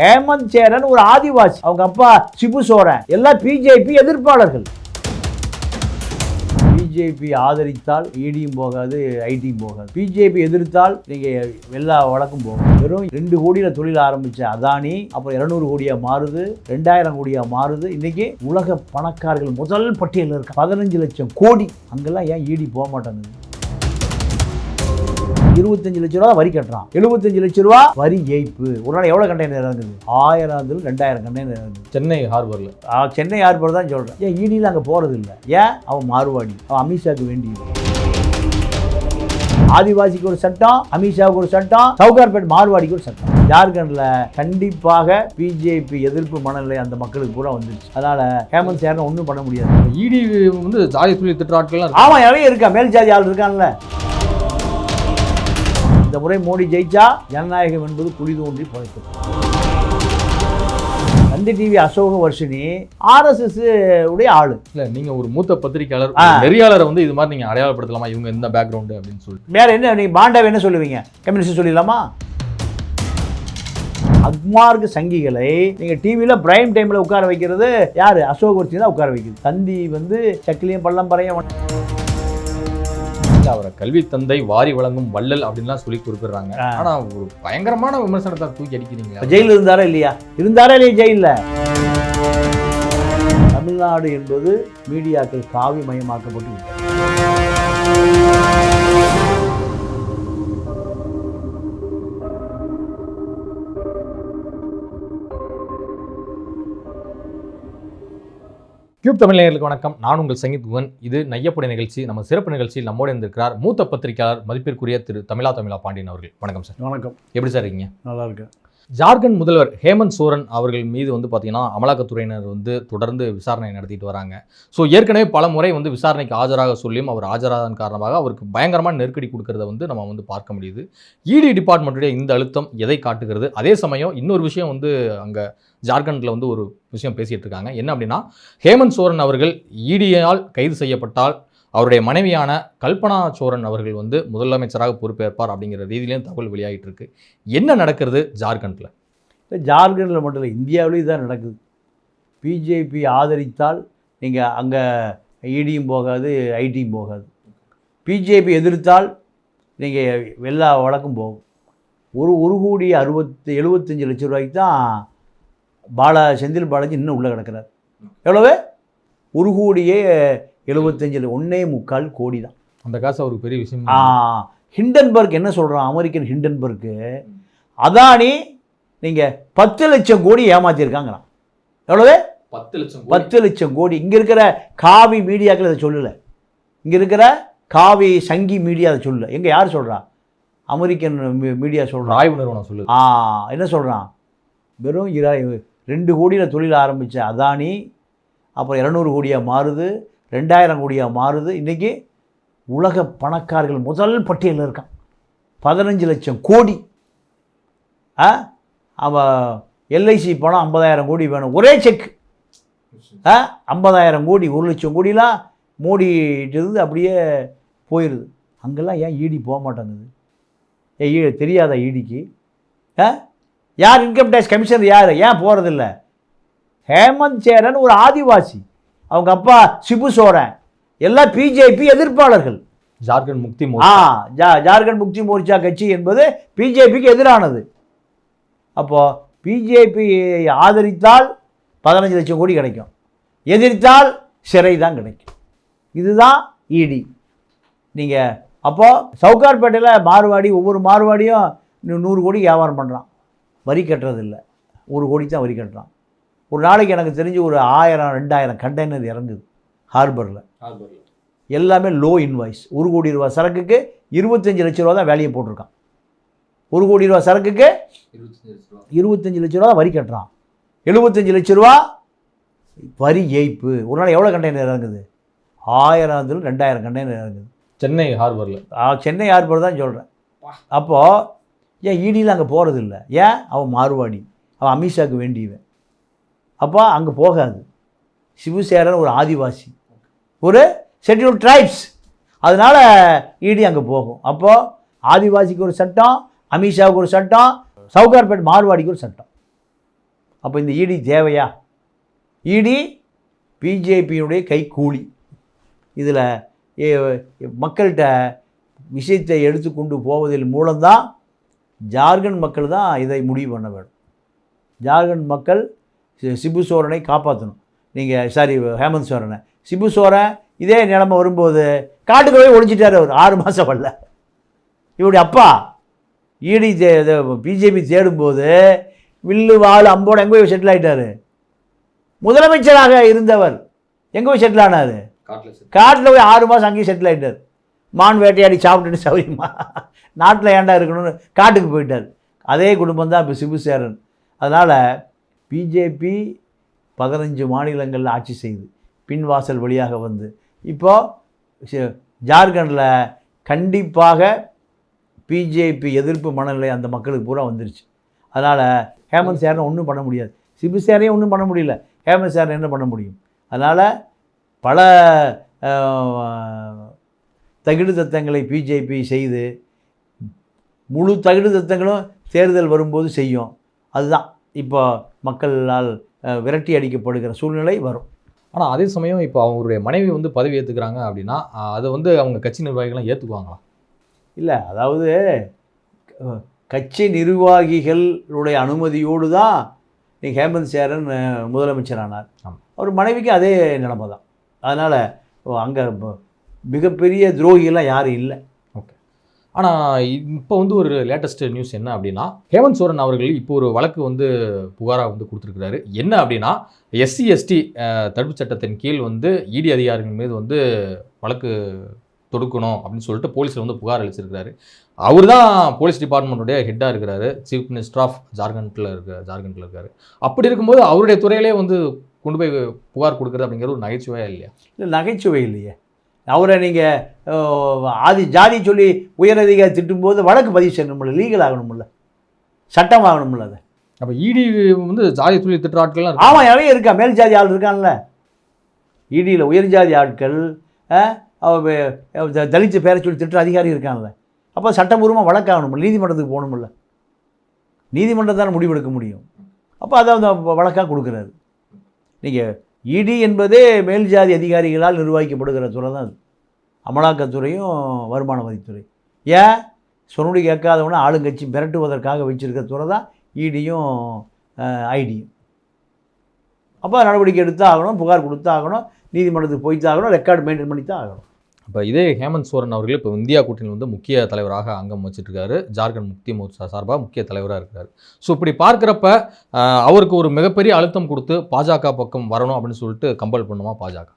ஹேமந்த் சேரன் ஒரு ஆதிவாசி. அவங்க அப்பா சிபு சோரன். எல்லாம் பிஜேபி எதிர்ப்பாளர்கள். பிஜேபி ஆதரித்தால் இடியும் போகாது ஐடியும் போகாது. பிஜேபி எதிர்த்தால் நீங்கள் எல்லா வழக்கும் போகும். வெறும் ரெண்டு கோடியில் தொழில் ஆரம்பித்த அதானி அப்புறம் இரநூறு கோடியாக மாறுது ரெண்டாயிரம் கோடியாக மாறுது. இன்றைக்கி உலக பணக்காரர்கள் முதல் பட்டியலில் இருக்க பதினஞ்சு லட்சம் கோடி. அங்கெல்லாம் ஏன் இடி போக மாட்டேங்குது? இருபத்தஞ்சு லட்ச ரூபா வரி கட்டுறான். எழுபத்தஞ்சு லட்ச ரூபா வரி ஏய்ப்பு. ஒரு நாள் எவ்வளோ கண்டெய்னர் இறங்குது? ஆயிரம் ரெண்டாயிரம் கண்டெய்னர் இறங்குது. சென்னை ஹார்பர்ல சென்னை ஏர்போர்ட் தான் சொல்கிறேன் ஏன் ஈடியில் அங்கே போகிறது இல்லை. ஏன்? அவன் மாறுவாடி. அவன் அமித்ஷாக்கு வேண்டியது. ஆதிவாசிக்கு ஒரு சட்டம் அமித்ஷாவுக்கு ஒரு சட்டம் சவுகார்பேட் மார்வாடிக்கு ஒரு சட்டம். ஜார்க்கண்டில் கண்டிப்பாக பிஜேபி எதிர்ப்பு மனநிலை அந்த மக்களுக்கு பூரா வந்துருச்சு. அதனால ஹேமந்த் சேரன் ஒன்றும் பண்ண முடியாது. இடி வந்து ஜாதி சொல்லி திட்டுற ஆட்கள்லாம் இருக்கு. ஆமாம் எவன் இருக்கா. மேல் ஜாதி ஆள் இருக்கான்ல. இந்த முறை மோடி ஜெயிச்சா ஜனநாயகம் என்பது குழி தோன்றி புதைக்கும் தந்தி டிவி அசோக வர்ஷினி ஆர்எஸ்எஸ் உடைய ஆளு. இல்ல நீங்க ஒரு மூத்த பத்திரிகையாளர் நெறியாளரை வந்து இது மாதிரி நீங்க அடையாளப்படுத்தலாமா? இவங்க இந்த பேக்ரவுண்டு அப்படின்னு சொல்லிட்டு. வேற என்ன நீங்க பாண்டாவை என்ன சொல்லுவீங்க? கம்யூனிஸ்ட் சொல்லிடலாமா? அக்மார்க் சங்கிகளை நீங்க டிவியில பிரைம் டைம்ல உட்கார வைக்கிறது யாரு? அசோக் வர்ஷினி தான் உட்கார வைக்குது தந்தி வந்து சக்கிலியும் பள்ளம் பறையும் இல்ல, அவரை கல்வி தந்தை வாரி வழங்கும் வள்ளல் அப்படின்லாம் சொல்லி குறிப்பிடுறாங்க. ஆனா ஒரு பயங்கரமான விமர்சனத்தை தூக்கி அடிக்கிறீங்களா ஜெயிலில் இருந்தாரா இல்லையா இருந்தாரா இல்லையா ஜெயிலில் தமிழ்நாடு என்பது மீடியாக்கள் காவி மயமாக்கப்பட்டு விட்டது. கியூப் தமிழ் நேயர்களுக்கு வணக்கம். நான் உங்கள் சங்கீத் குகன். இது நையப்படை நிகழ்ச்சி. நம்ம சிறப்பு நிகழ்ச்சியில் நம்மோடு இருந்திருக்கிறார் மூத்த பத்திரிகையாளர் மதிப்பிற்குரிய திரு தமிழா தமிழா பாண்டியன் அவர்கள். வணக்கம் சார். வணக்கம். எப்படி சார் இருக்கீங்க? நல்லா இருக்கு ஜார்க்கண்ட் முதல்வர் ஹேமந்த் சோரன் அவர்கள் மீது வந்து பார்த்திங்கன்னா அமலாக்கத்துறையினர் வந்து தொடர்ந்து விசாரணை நடத்திட்டு வராங்க. ஸோ ஏற்கனவே பல முறை வந்து விசாரணைக்கு ஆஜராக சொல்லியும் அவர் ஆஜராதன் காரணமாக அவருக்கு பயங்கரமான நெருக்கடி கொடுக்கறத வந்து நம்ம வந்து பார்க்க முடியுது. இடி டிபார்ட்மெண்ட்டுடைய இந்த அழுத்தம் எதை காட்டுகிறது? அதே சமயம் இன்னொரு விஷயம் வந்து அங்கே ஜார்க்கண்டில் வந்து ஒரு விஷயம் பேசிகிட்டு இருக்காங்க. என்ன அப்படின்னா ஹேமந்த் சோரன் அவர்கள் இடியால் கைது செய்யப்பட்டால் அவருடைய மனைவியான கல்பனா சோரன் அவர்கள் வந்து முதலமைச்சராக பொறுப்பேற்பார் அப்படிங்கிற ரீதியிலையும் தகவல் வெளியாகிட்டு இருக்கு என்ன நடக்கிறது ஜார்க்கண்டில்? ஜார்க்கண்டில் மட்டும் இல்லை இந்தியாவிலேயும் தான் நடக்குது. பிஜேபி ஆதரித்தால் நீங்கள் அங்கே இடியும் போகாது ஐடியும் போகாது. பிஜேபி எதிர்த்தால் நீங்கள் எல்லா வழக்கும் போகும். ஒரு ஒரு கோடி அறுபத்தி எழுபத்தஞ்சு லட்சம் ரூபாய்க்கு தான் பாலா செந்தில் பாலாஜி இன்னும் உள்ளே கிடக்கிறார். எவ்வளவு? ஒரு கோடியே எழுபத்தஞ்சு ஒன்றே முக்கால் கோடி தான். அந்த காசு அவருக்கு பெரிய விஷயம். ஆ, ஹிண்டன்பர்க் என்ன சொல்கிறான் அமெரிக்கன் ஹிண்டன்பர்க்கு அதானி நீங்கள் பத்து லட்சம் கோடி ஏமாத்திருக்காங்கிறான் எவ்வளவு? பத்து லட்சம் பத்து லட்சம் கோடி. இங்கே இருக்கிற காவி மீடியாக்கள் அதை சொல்லலை. இங்கே இருக்கிற காவி சங்கி மீடியா அதை சொல்லல. எங்கே யார் சொல்கிறா அமெரிக்கன் மீ- மீடியா சொல்கிறான் ராய் நிறுவனம் சொல்லுது ஆ என்ன சொல்கிறான் வெறும் இர ரெண்டு கோடியில் தொழில் ஆரம்பித்த அதானி அப்புறம் இரநூறு கோடியாக மாறுது. ரெண்டாயிரம் கோடியாக மாறுது. இன்றைக்கி உலக பணக்காரர்கள் முதல் பட்டியலில் இருக்கான். பதினஞ்சு லட்சம் கோடி. ஆ? அவன் எல்ஐசி பணம் ஐம்பதாயிரம் கோடி வேணும். ஒரே செக். ஆ? ஐம்பதாயிரம் கோடி ஒரு லட்சம் கோடிலாம் மோடிட்டிருந்து அப்படியே போயிடுது அங்கெல்லாம் ஏன் ஈடி போக மாட்டேங்குது? ஏ ஈ தெரியாதா ஈடிக்கு ஆ? யார் இன்கம் டேக்ஸ் கமிஷனர் யார்? ஏன் போகிறதில்ல ஹேமந்த் சேரன் ஒரு ஆதிவாசி. அவங்க அப்பா சிபு சோரன் எல்லாம் பிஜேபி எதிர்ப்பாளர்கள். ஜார்க்கண்ட் முக்தி ஆ மோர்ச்சா ஜா ஜார்க்கண்ட் முக்தி மோர்ச்சா கட்சி என்பது பிஜேபிக்கு எதிரானது. அப்போது பிஜேபி ஆதரித்தால் பதினஞ்சு லட்சம் கோடி கிடைக்கும். எதிர்த்தால் சிறை தான் கிடைக்கும். இதுதான் இடி. நீங்கள் அப்போது சவுகார்பேட்டையில் மார்வாடி ஒவ்வொரு மார்வாடியும் நூறு கோடி வியாபாரம் பண்ணுறான் வரி கட்டுறதில்ல. ஒரு கோடி தான் வரி கட்டுறான். ஒரு நாளைக்கு எனக்கு தெரிஞ்சு ஒரு ஆயிரம் ரெண்டாயிரம் கண்டெய்னர் இறங்குது ஹார்பரில் எல்லாமே லோ இன்வாய்ஸ் ஒரு கோடி ரூபா சரக்குக்கு இருபத்தஞ்சு லட்ச ரூபா தான் வேலையை போட்டிருக்கான். ஒரு கோடி ரூபா சரக்குக்கு இருபத்தஞ்சு லட்ச ரூபா. தான் வரி கட்டுறான். எழுபத்தஞ்சு லட்ச ரூபா வரி ஏய்ப்பு. ஒரு நாள் எவ்வளோ கண்டெய்னர் இறங்குது? ஆயிரம் ரெண்டாயிரம் கண்டெய்னர் இறங்குது. சென்னை ஹார்பர்ல சென்னை ஏர்போர்ட் தான் சொல்கிறேன் அப்போது ஏன் ஈடியில் அங்கே போகிறது இல்லை ஏன்? அவன் மாறுவாடி அவன் அமித்ஷாக்கு வேண்டியவன். அப்போ அங்கே போகாது. சிவசேரன் ஒரு ஆதிவாசி. ஒரு ஷெட்யூல் ட்ரைப்ஸ் அதனால் ஈடி அங்கே போகும். அப்போது ஆதிவாசிக்கு ஒரு சட்டம் அமித்ஷாவுக்கு ஒரு சட்டம் சவுகார்பேட் மார்வாடிக்கு ஒரு சட்டம். அப்போ இந்த இடி தேவையா? இடி பிஜேபியினுடைய கைக்கூலி இதில் மக்கள்கிட்ட விஷயத்தை எடுத்து கொண்டு போவதில் மூலம்தான் ஜார்க்கண்ட் மக்கள் தான் இதை முடிவு பண்ண வேண்டும். ஜார்க்கண்ட் மக்கள் சிபு சோரனை காப்பாற்றணும் நீங்கள் சாரி ஹேமந்த் சோரனை. சிபு சோரன் இதே நிலைமை வரும்போது காட்டுக்கு போய் ஒழிஞ்சிட்டார் அவர் ஆறு மாதம் வரல. இவருடைய அப்பா ஈடி பிஜேபி தேடும்போது வில்லு வாள் அம்போடு எங்கே போய் செட்டில் ஆயிட்டாரு. முதலமைச்சராக இருந்தவர் எங்கே போய் செட்டில் ஆனார்? காட்டில் போய் ஆறு மாதம் அங்கேயும் செட்டில் ஆகிட்டார் மான் வேட்டையாடி சாப்பிட்டுட்டு சௌரியமா நாட்டில் ஏன்டா இருக்கணும்னு காட்டுக்கு போயிட்டார். அதே குடும்பம் தான் இப்போ சிபுசேரன் அதனால் பிஜேபி பதினஞ்சு மாநிலங்களில் ஆட்சி செய்து பின்வாசல் வழியாக வந்து. இப்போது ஜார்க்கண்டில் கண்டிப்பாக பிஜேபி எதிர்ப்பு மனநிலை அந்த மக்களுக்கு பூரா வந்துருச்சு. அதனால் ஹேமந்த் சேரனை ஒன்றும் பண்ண முடியாது. சிபுசேரையும் ஒன்றும் பண்ண முடியல. ஹேமந்த் சேரன் என்ன பண்ண முடியும்? அதனால் பல அஹ், தகிடு தத்தங்களை பிஜேபி செய்து முழு தகிடு தத்தங்களும் தேர்தல் வரும்போது செய்யும். அதுதான். இப்போ மக்களால் விரட்டி அடிக்கப்படுகிற சூழ்நிலை வரும். ஆனால் அதே சமயம் இப்போ அவருடைய மனைவி வந்து பதவி ஏற்றுக்கிறாங்க அப்படின்னா அதை வந்து அவங்க கட்சி நிர்வாகிகள்லாம் ஏற்றுக்குவாங்களா இல்லை அதாவது கட்சி நிர்வாகிகளுடைய அனுமதியோடு தான் நீ ஹேமந்த் சேரன் அஹ், முதலமைச்சரானார். ஆமா. அவர் மனைவிக்கு அதே நிலைமை தான். அதனால் அங்கே மிகப்பெரிய துரோகிகள்லாம் யாரும் இல்லை. ஆனால் இப்போ வந்து ஒரு லேட்டஸ்ட் நியூஸ் என்ன அப்படின்னா ஹேமந்த் சோரன் அவர்கள் இப்போ ஒரு வழக்கு வந்து புகாராக வந்து கொடுத்துருக்கிறாரு. என்ன அப்படின்னா எஸ்சி எஸ்டி தடுப்பு சட்டத்தின் கீழ் வந்து இடி அதிகாரிகள் மீது வந்து வழக்கு தொடுக்கணும் அப்படின்னு சொல்லிட்டு போலீஸில் வந்து புகார் அளிச்சிருக்கிறாரு. அவர் தான் போலீஸ் டிபார்ட்மெண்ட்டுடைய ஹெட்டாக இருக்கிறாரு. சீஃப் மினிஸ்டர் ஆஃப் ஜார்க்கண்டில் இருக்க ஜார்க்கண்டில் இருக்காரு. அப்படி இருக்கும்போது அவருடைய துறையிலே வந்து கொண்டு போய் புகார் கொடுக்குறது அப்படிங்கிறது ஒரு நகைச்சுவையாக இல்லையா? இல்லை நகைச்சுவை இல்லையே. அவரை நீங்கள் ஆதி ஜாதி சொல்லி உயரதிகாரி திட்டும்போது வழக்கு பதிவு செய்யணும்ல லீகல் ஆகணும்ல? சட்டம் ஆகணும்ல அது? அப்போ இடி வந்து ஜாதி துளி திட்டுற ஆட்கள்லாம். ஆமாம் நிறைய இருக்கா மேல் ஜாதி ஆள் இருக்கான்ல? இடியில் உயர் ஜாதி ஆட்கள் தலித்து பேரை சொல்லி திட்டுற அதிகாரி இருக்கான்ல? அப்போ சட்டபூர்வமாக வழக்காகணும்ல நீதிமன்றத்துக்கு போகணும்ல? நீதிமன்றம் தானே முடிவெடுக்க முடியும். அப்போ அதை அந்த வழக்காக கொடுக்குறாரு. நீங்கள் இடி என்பதே மேல் ஜாதி அதிகாரிகளால் நிர்வகிக்கப்படுகிற துறை தான் அது. அமலாக்கத்துறையும் வருமான வரித்துறை. ஏன்? சொன்னுடி கேட்காதவன ஆளுங்கட்சி மிரட்டுவதற்காக வச்சிருக்கிற துறை தான் இடியும் ஐடியும். அப்போ நடவடிக்கை எடுத்தாகணும் புகார் கொடுத்தாகணும் நீதிமன்றத்துக்கு போய்த்தாகணும் ரெக்கார்டு மெயின்டைன் பண்ணி தான் ஆகணும். இப்போ இதே ஹேமந்த் சோரன் அவர்கள் இப்போ இந்தியா கூட்டணியில் வந்து முக்கிய தலைவராக அங்கம் வச்சிட்டு இருக்காரு ஜார்க்கண்ட் முக்தி மோர்ச்சா சார்பாக முக்கிய தலைவராக இருக்காரு. ஸோ இப்படி பார்க்குறப்ப அவருக்கு ஒரு மிகப்பெரிய அழுத்தம் கொடுத்து பாஜக பக்கம் வரணும் அப்படின்னு சொல்லிட்டு கம்பல் பண்ணுமா பாஜக?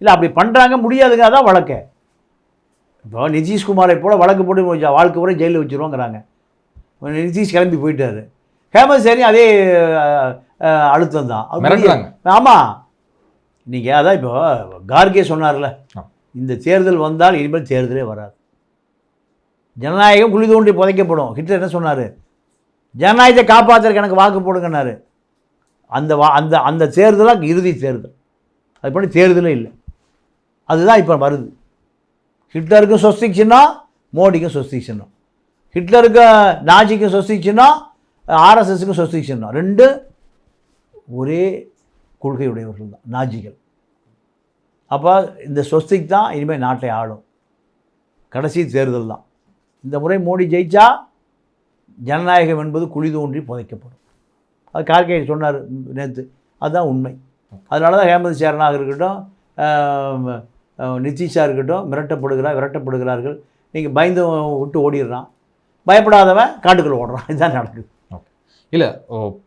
இல்லை அப்படி பண்ணுறாங்க முடியாதுங்க. அதான் வழக்கு. இப்போ நிதிஷ்குமாரை போல வழக்கு போட்டு வாழ்க்கை பூரா ஜெயிலில் வச்சுருவோங்கிறாங்க. நிதிஷ் கிளம்பி போயிட்டாரு. ஹேமந்த் சேரி அதே அழுத்தம் தான் ஆமாம் நீங்கள் அதான் இப்போ கார்கே சொன்னார்ல. இந்த தேர்தல் வந்தால் இனிமேல் தேர்தலே வராது. ஜனநாயகம் குழி தோண்டி புதைக்கப்படும். ஹிட்லர் என்ன சொன்னார்? ஜனநாயகத்தை காப்பாற்றுறதுக்கு எனக்கு வாக்கு போடுங்கன்னாரு. அந்த வா அந்த அந்த தேர்தலாக இறுதி தேர்தல். அது பண்ணி தேர்தலே இல்லை. அதுதான் இப்போ வருது. ஹிட்லருக்கும் சொஸ்திக் மோடிக்கும் சொஸ்திக் சின்னம் ஹிட்லருக்கும் நாஜிக்கும் சொஸ்திக் சின்னம் ஆர்எஸ்எஸ்க்கும் சொஸ்திக் சின்னம் ரெண்டு ஒரே கொள்கையுடையவர்கள் தான் நாஜிகள். அப்போ இந்த சொஸ்திக் தான் இனிமேல் நாட்டை ஆளும். கடைசி தேர்தல் தான். இந்த முறை மோடி ஜெயிச்சா ஜனநாயகம் என்பது குழி தோன்றி புதைக்கப்படும். அது கார்கே சொன்னார் நேற்று அதுதான் உண்மை. அதனால தான் ஹேமந்த் சேரனாக இருக்கட்டும் நிதிஷா நிதிஷாக இருக்கட்டும் மிரட்டப்படுகிறார் விரட்டப்படுகிறார்கள். நீங்கள் பயந்து விட்டு ஓடிடுறான். பயப்படாதவன் காட்டுக்குள்ளே ஓடுறான். இதுதான் நடக்குது. இல்லை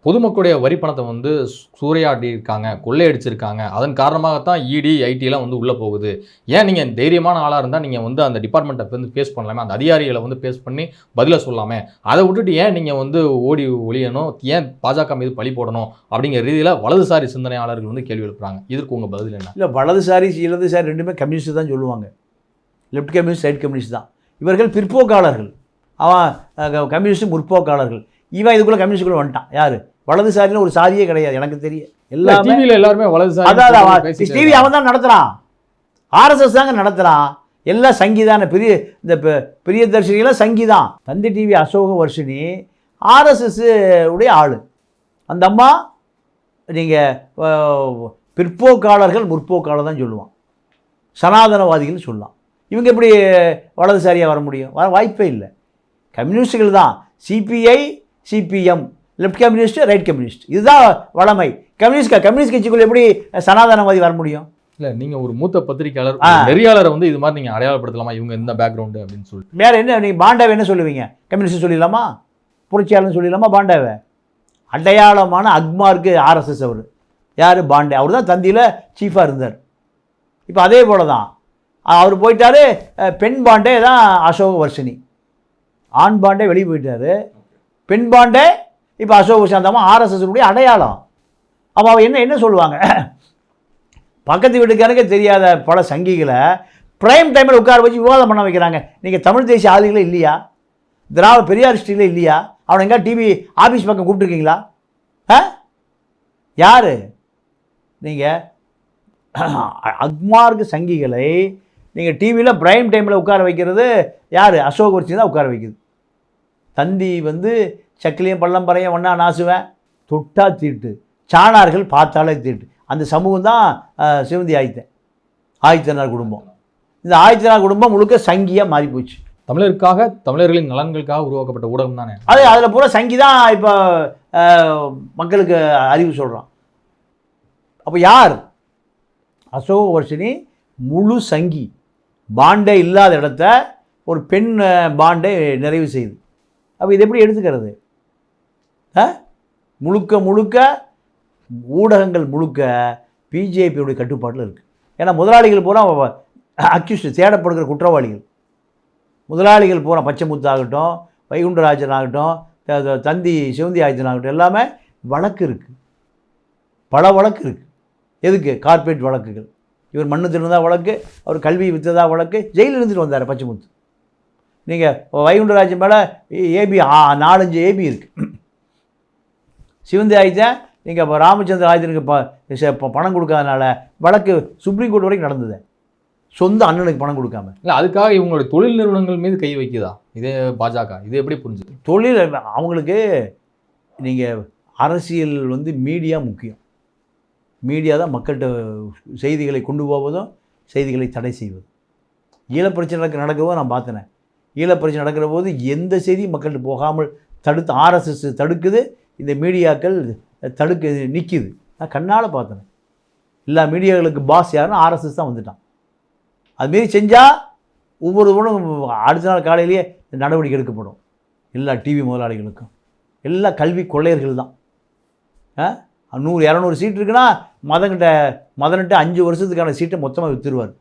பொதுமக்களுடைய வரி பணத்தை வந்து சூறையாடியிருக்காங்க சூறையாடி இருக்காங்க கொள்ளையடிச்சிருக்காங்க. அதன் காரணமாகத்தான் இடி ஐடிலாம் வந்து உள்ளே போகுது. ஏன் நீங்கள் தைரியமான ஆளாக இருந்தால் நீங்கள் வந்து அந்த டிபார்ட்மெண்ட்டை வந்து ஃபேஸ் பண்ணலாமே? அந்த அதிகாரிகளை வந்து ஃபேஸ் பண்ணி பதிலை சொல்லலாமே அதை விட்டுட்டு ஏன் நீங்கள் வந்து ஓடி ஒழியணும் ஏன் பாஜக மீது பழி போடணும்? அப்படிங்கிற ரீதியில் வலதுசாரி சிந்தனையாளர்கள் வந்து கேள்வி எழுப்புறாங்க. இதற்கு உங்கள் பதில் என்ன? இல்லை வலதுசாரி இடதுசாரி ரெண்டுமே கம்யூனிஸ்ட் தான் சொல்லுவாங்க. லெஃப்ட் கம்யூனிஸ்ட் ரைட் கம்யூனிஸ்ட் தான். இவர்கள் பிற்போக்காளர்கள். அவன் கம்யூனிஸ்ட் முற்போக்காளர்கள். இவன் இதுக்குள்ளே கம்யூனிஸ்டுக்குள்ளே வந்துட்டான். யார்? வலதுசாரின்னு ஒரு சாதியே கிடையாது எனக்கு தெரியும். எல்லாமே டிவியில் எல்லாருமே வலதுசாரி டிவி அவன் தான் நடத்துகிறான் ஆர்எஸ்எஸ் தாங்க நடத்துகிறான் எல்லாம் சங்கிதான பெரிய இந்த பெ- பிரியதர்ஷினிலாம் சங்கிதான். தந்தி டிவி அசோக வர்ஷினி ஆர்எஸ்எஸ் உடைய ஆள். அந்த அம்மா நீங்கள் பிற்போக்காளர்கள் முற்போக்காளர் தான் சொல்லுவான். சனாதனவாதிகள் சொல்லலாம். இவங்க எப்படி வலதுசாரியாக வர முடியும்? வர வாய்ப்பே இல்லை. கம்யூனிஸ்டுகள் தான். CPI CPM left communist right communist இதுதான் வளமை. கம்யூனிஸ்ட் கம்யூனிஸ்ட் கட்சிக்குள்ள எப்படி சனாதனவாதி வர முடியும்? இல்ல நீங்க ஒரு மூத்த பத்திரிகையாளர் நெறியாளரை வந்து இது மாதிரி நீங்க அடையாளப்படுத்தலாமா? இவங்க இந்த பேக்ரவுண்டு அப்படின்னு சொல்லிட்டு வேற என்ன நீங்கள் பாண்டாவை என்ன சொல்லுவீங்க? கம்யூனிஸ்ட் சொல்லிடலாமா? புரட்சியாளர்னு சொல்லிடலாமா பாண்டாவை? அடையாளமான அக்மார்க்கு ஆர்எஸ்எஸ் அவர். யார்? பாண்டே. அவர் தான் தந்தியில் சீஃபாக இருந்தார். இப்போ அதே போல தான் அவர் போயிட்டாரு பெண் பாண்டே தான் அசோக வர்ஷினி. ஆண் பாண்டே வெளியே போயிட்டாரு. பின்பாண்டே இப்போ அசோக சாந்தமாக அந்த அடையாளம். அப்போ அவள் என்ன என்ன சொல்லுவாங்க? பக்கத்து வீட்டுக்காரங்க தெரியாத பல சங்கிகளை பிரைம் டைமில் உட்கார வச்சு விவாதம் பண்ண வைக்கிறாங்க. நீங்கள் தமிழ் தேசிய ஆதிகளே இல்லையா? திராவிட பெரியார் ஸ்டீலே இல்லையா? அவனை எங்கே டிவி ஆஃபீஸ் பக்கம் கூப்பிட்டுருக்கீங்களா? ஆ? யார்? நீங்கள் அக்மார்க்கு சங்கிகளை நீங்கள் டிவியில் பிரைம் டைமில் உட்கார வைக்கிறது யார்? அசோக் வச்சு தான் உட்கார வைக்குது. தந்தி வந்து சக்கிலியும் பள்ளம் பறையும் ஒன்றா நாசுவேன். தொட்டா தீட்டு. சாணார்கள் பார்த்தாலே தீட்டு. அந்த சமூகம் தான் சிவந்தி ஆயித்தன். ஆதித்தனார் குடும்பம். இந்த ஆதித்தனார் குடும்பம் முழுக்க சங்கியாக மாறி போச்சு தமிழருக்காக தமிழர்களின் நலன்களுக்காக உருவாக்கப்பட்ட ஊடகம் தானே? அது அதில் பூரா சங்கி தான் இப்போ மக்களுக்கு அறிவு சொல்கிறான் அப்போ யார்? அசோக வர்ஷினி முழு சங்கி. பாண்டே இல்லாத இடத்த ஒரு பெண் பாண்டே நிறைவு செய்யுது அப்போ இது எப்படி எடுத்துக்கிறது? ஆ? முழுக்க முழுக்க ஊடகங்கள் முழுக்க பிஜேபியுடைய கட்டுப்பாட்டில் இருக்குது ஏன்னா முதலாளிகள் பூரா அக்யூஸ்ட் தேடப்படுகிற குற்றவாளிகள். முதலாளிகள் பூரா பச்சைமுத்து ஆகட்டும் வைகுண்டராஜன் ஆகட்டும் தந்தி சிவந்தி ஆஜன் ஆகட்டும் எல்லாமே வழக்கு இருக்குது பல வழக்கு இருக்குது எதுக்கு? கார்ப்பரேட் வழக்குகள். இவர் மண்ணு திருந்தா வழக்கு அவர் கல்வி வித்ததா வழக்கு ஜெயிலில் இருந்துட்டு வந்தார் பச்சைமுத்து. நீங்கள் வைகுண்டராஜன் மேலே ஏபி நாலஞ்சு ஏபி இருக்குது சிவந்தி ஆயுதன் நீங்கள் இப்போ ராமச்சந்திர ஆயுதனுக்கு ப பணம் கொடுக்காதனால வழக்கு சுப்ரீம் கோர்ட் வரைக்கும் நடந்தது. சொந்த அண்ணனுக்கு பணம் கொடுக்காம. இல்ல அதுக்காக இவங்களுடைய தொழில் நிறுவனங்கள் மீது கை வைக்குதா? இதே பாஜக இது எப்படி புரிஞ்சுது? தொழில் அவங்களுக்கு நீங்கள் அரசியல் வந்து மீடியா முக்கியம். மீடியா தான் மக்கள்கிட்ட செய்திகளை கொண்டு போவதும் செய்திகளை தடை செய்வதும். ஈழப்பிரச்சனை நடக்க நடக்கவோ நான் பார்த்தேனே ஈழப்பிரச்சனை நடக்கிற போது எந்த செய்தி மக்கள்கிட்ட போகாமல் தடுத்து ஆர்எஸ்எஸ் தடுக்குது இந்த மீடியாக்கள் தடுக்கு நிற்கிது நான் கண்ணால் பார்த்தேன். எல்லா மீடியாக்களுக்கு பாஸ் யாருன்னா ஆர்எஸ்எஸ் தான் வந்துட்டான். அதுமாரி செஞ்சால் ஒவ்வொருவரும் அடுத்த நாள் காலையிலேயே நடவடிக்கை எடுக்கப்படும். எல்லா டிவி முதலாளிகளுக்கும். எல்லா கல்வி கொள்ளையர்கள் தான். நூறு இரநூறு சீட் இருக்குன்னா மதங்கிட்ட மதன்கிட்ட அஞ்சு வருஷத்துக்கான சீட்டை மொத்தமாக விற்றுருவார்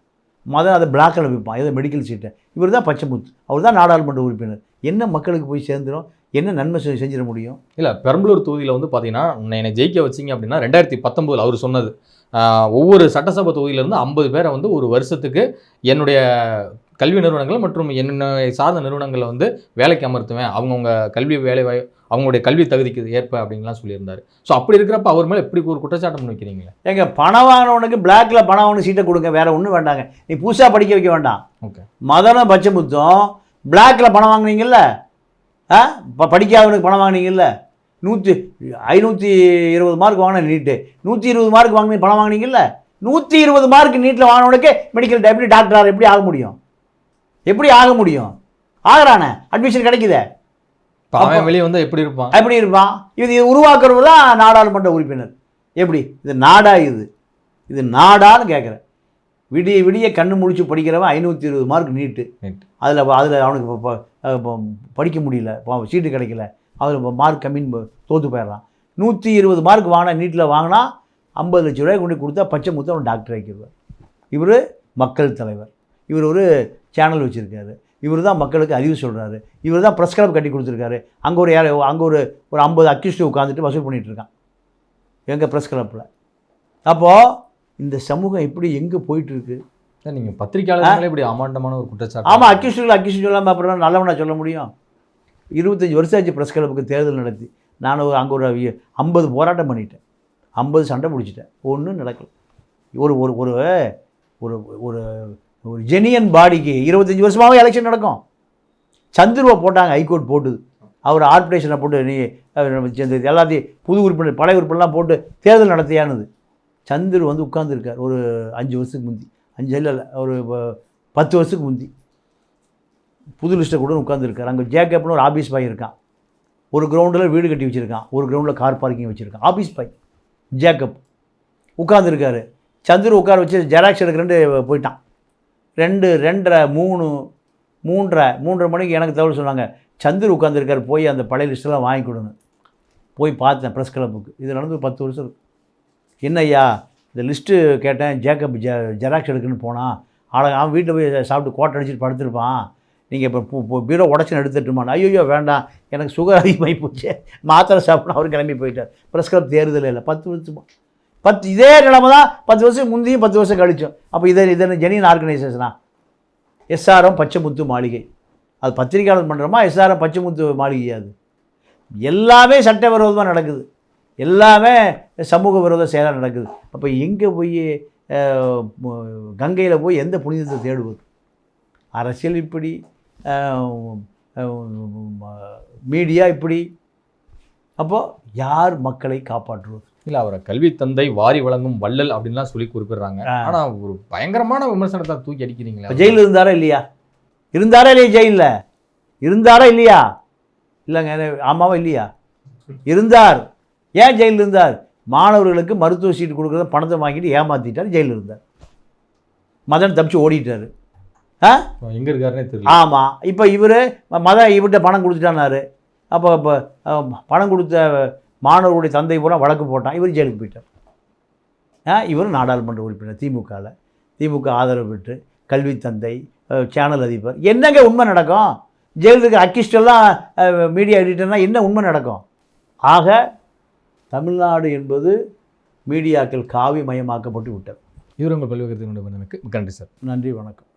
மதம் அதை பிளாக்கில் விற்பான். ஏதோ மெடிக்கல் சீட்டை இவர் தான் பச்சைமுத்து. அவர் தான் நாடாளுமன்ற உறுப்பினர். என்ன மக்களுக்கு போய் சேர்ந்துடும் என்ன நன்மை செஞ்சிட முடியும்? இல்லை பெரம்பலூர் தொகுதியில் வந்து பார்த்தீங்கன்னா என்னை ஜெயிக்க வச்சீங்க அப்படின்னா ரெண்டாயிரத்தி பத்தொம்போதில் அவர் சொன்னது. ஒவ்வொரு சட்டசபை தொகுதியிலேருந்து ஐம்பது பேரை வந்து ஒரு வருஷத்துக்கு என்னுடைய கல்வி நிறுவனங்கள் மற்றும் என்ன சார்ந்த நிறுவனங்களை வந்து வேலைக்கு அமர்த்துவேன். அவங்கவுங்க கல்வி வேலை வாய்- அவங்களுடைய கல்வி தகுதிக்கு ஏற்ப அப்படின்லாம் சொல்லியிருந்தாரு. ஸோ அப்படி இருக்கிறப்ப அவர் மேல எப்படி ஒரு குற்றச்சாட்டு முன் வைக்கிறீங்களே ஏங்க பணம் வாங்கினவனுக்கு பிளாக்ல பணம் வாங்கின சீட்டை கொடுங்க வேற ஒன்றும் வேண்டாங்க. நீ புதுசாக படிக்க வைக்க வேண்டாம். ஓகே மதனும் பச்சைமுத்தும் பிளாக்ல பணம் வாங்குனீங்கல்ல? ஆ? படிக்காதவனுக்கு பணம் வாங்குனீங்கல்ல? நூற்றி ஐநூற்றி இருபது மார்க் வாங்கின நீட்டு. நூற்றி இருபது மார்க் வாங்கின பணம் வாங்குனீங்கல்ல? நூற்றி இருபது மார்க் நீட்டில் வாங்கினவனுக்கு மெடிக்கல் எப்படி டாக்டர் எப்படி ஆக முடியும்? எப்படி ஆக முடியும்? ஆகிறானே? அட்மிஷன் கிடைக்குதே? அவன் வெளியே வந்து எப்படி இருப்பான்? எப்படி இருப்பான்? இது இது உருவாக்குறவர் தான் நாடாளுமன்ற உறுப்பினர். எப்படி? இது நாடா இது. இது நாடான்னு கேட்குறேன் விடிய விடிய கண்ணு முழிச்சு படிக்கிறவன் ஐநூற்றி இருபது மார்க் நீட்டு. அதில் அதில் அவனுக்கு படிக்க முடியல. இப்போ சீட்டு கிடைக்கல. அதில் மார்க் கம்மின்னு தோற்று போயிடுறான். நூற்றி இருபது மார்க் வாங்கினா நீட்டில் வாங்கினா ஐம்பது லட்ச ரூபாய் கொண்டு கொடுத்தா பச்சை முத்து அவன் டாக்டர் ஆக்கிடுவார். இவர் மக்கள் தலைவர். இவர் ஒரு சேனல் வச்சுருக்காரு. இவர் தான் மக்களுக்கு அறிவு சொல்கிறாரு இவர் தான் ப்ரெஸ் கிளப் கட்டி கொடுத்துருக்காரு. அங்கே ஒரு யார் அங்கே ஒரு ஒரு ஐம்பது அக்யூஸ்ட் உட்காந்துட்டு வசூல் பண்ணிட்டு இருக்கான் எங்கள் ப்ரெஸ் கிளப்பில் அப்போது இந்த சமூகம் எப்படி எங்கே போயிட்டுருக்கு? சார், நீங்க பத்திரிகையாளர் மேல இப்படி அமாண்டமான ஒரு குற்றச்சாட்டு. ஆமாம் அக்யூஸ்டுகள் அக்யூஸ்ட் சொல்லாமல் அப்புறம் நல்லவனா சொல்ல முடியும்? இருபத்தஞ்சி வருஷம் ஆச்சு ப்ரெஸ் கிளப்புக்கு தேர்தல் நடத்தி. நான் ஒரு அங்கே ஒரு ஐம்பது போராட்டம் பண்ணிட்டேன். ஐம்பது சண்டை பிடிச்சிட்டேன். ஒன்றும் நடக்கல. ஒரு ஒரு ஒரு ஒரு ஒரு ஜெனியன் பாடிக்கு இருபத்தஞ்சி வருஷமாகவே எலெக்ஷன் நடக்கும். சந்துருவை போட்டாங்க ஹைகோர்ட் போட்டுது. அவர் ஆர்பிடேஷனை போட்டு நீ சேர்ந்தது எல்லாத்தையும் புது உறுப்பினர் பழைய உறுப்பினர்லாம் போட்டு தேர்தல் நடத்தியானது. சந்திர வந்து உட்காந்துருக்கார் ஒரு அஞ்சு வருஷத்துக்கு முந்தி. அஞ்சு இல்லை ஒரு ப- பத்து வருஷத்துக்கு முந்தி. புது லிஸ்ட்டை கூட உட்காந்துருக்கார் அங்கே ஜேக்கப்னு ஒரு ஆஃபீஸ் பாய் இருக்கான். ஒரு கிரவுண்டில் வீடு கட்டி வச்சுருக்கான். ஒரு கிரவுண்டில் கார் பார்க்கிங் வச்சுருக்கான். Office boy Jacob. உட்காந்துருக்காரு சந்திர உட்கார வச்சு ஜெராக்ஸ் எடுக்கிறேன்ட்டு போயிட்டான். ரெண்டு ரெண்டரை மூணு மூன்றரை மூன்றரை மணிக்கு எனக்கு தகவல் சொன்னாங்க. சந்திர உட்காந்துருக்காரு போய் அந்த பழைய லிஸ்ட்டெல்லாம் வாங்கி கொடுங்க. போய் பார்த்தேன் ப்ரெஸ் கிளப்புக்கு இது நடந்து பத்து வருஷம் இருக்கு. என்னையா இந்த லிஸ்ட்டு கேட்டேன் ஜேக்கப் ஜெ ஜெராக்ஸ் எடுக்குன்னு போனான். ஆளை அவன் வீட்டில் போய் சாப்பிட்டு கோட்டை அடிச்சுட்டு படுத்திருப்பான். நீங்கள் இப்போ பீரோ உடச்சின்னு எடுத்துட்டுமான் ஐயோ வேண்டாம். எனக்கு சுகர் அதிகமாகி போச்சு. மாத்திரை சாப்பிடணும் அவர் கிளம்பி போயிட்டார். ப்ரெஸ் கிளப் தேர்தல் இல்லை. பத்து வருஷமா. பத்து இதே நிலைமை தான் பத்து வருஷம் முந்தியும் பத்து வருஷம் கழிச்சோம் அப்போ இதை இதனை ஜெனியன் ஆர்கனைசேஷனா எஸ்ஆர்எம் பச்சைமுத்து மாளிகை. அது பத்திரிகையாளர் பண்ணுறோமா எஸ்ஆர்எம் பச்சைமுத்து மாளிகை அது? எல்லாமே சட்டவிரோதமாக நடக்குது. எல்லாமே சமூக விரோத செயலாக நடக்குது. அப்போ எங்கே போய் கங்கையில் போய் எந்த புனிதத்தை தேடுவது? அரசியல் இப்படி மீடியா இப்படி. அப்போது யார் மக்களை காப்பாற்றுவது? இல்ல அவரை கல்வி தந்தை வாரி வழங்கும் வள்ளல் அப்படின்லாம் சொல்லி குறிப்பிடுறாங்க. ஆ. ஆனா ஒரு பயங்கரமான விமர்சனத்தை தூக்கி அடிக்கிறீங்களா. ஜெயிலில் இருந்தாரா இல்லையா? இருந்தாரா இல்லையா ஜெயிலில்? இருந்தாரா இல்லையா? இல்லைங்க ஆமாவா இல்லையா? இருந்தார். ஏன் ஜெயிலில் இருந்தார்? மாணவர்களுக்கு மருத்துவ சீட்டு கொடுக்குறத பணத்தை வாங்கிட்டு ஏமாற்றிட்டார் ஜெயிலில் இருந்தார். மதன் தப்பிச்சு ஓடிட்டார். ஆ? எங்க இருக்காருன்னே தெரியல. ஆமாம் இப்போ இவர் மதன் இவர்கிட்ட பணம் கொடுத்துட்டானாரு. அப்போ இப்போ பணம் கொடுத்த மாணவர்களுடைய தந்தை பூரா வழக்கு போட்டான். இவர் ஜெயிலுக்கு போயிட்டார். இவர் நாடாளுமன்ற உறுப்பினர் திமுகவில் திமுக ஆதரவு பெற்று கல்வி தந்தை சேனல் அதிபர். என்னங்க உண்மை நடக்கும்? இருக்கிற அக்கிஸ்டெல்லாம் மீடியா எடிட்டர்னால் என்ன உண்மை நடக்கும்? ஆக தமிழ்நாடு என்பது மீடியாக்கள் காவி மயமாக்கப்பட்டு விட்டது. இவர் உங்கள் பல்வேறு நன்றி சார். நன்றி வணக்கம்.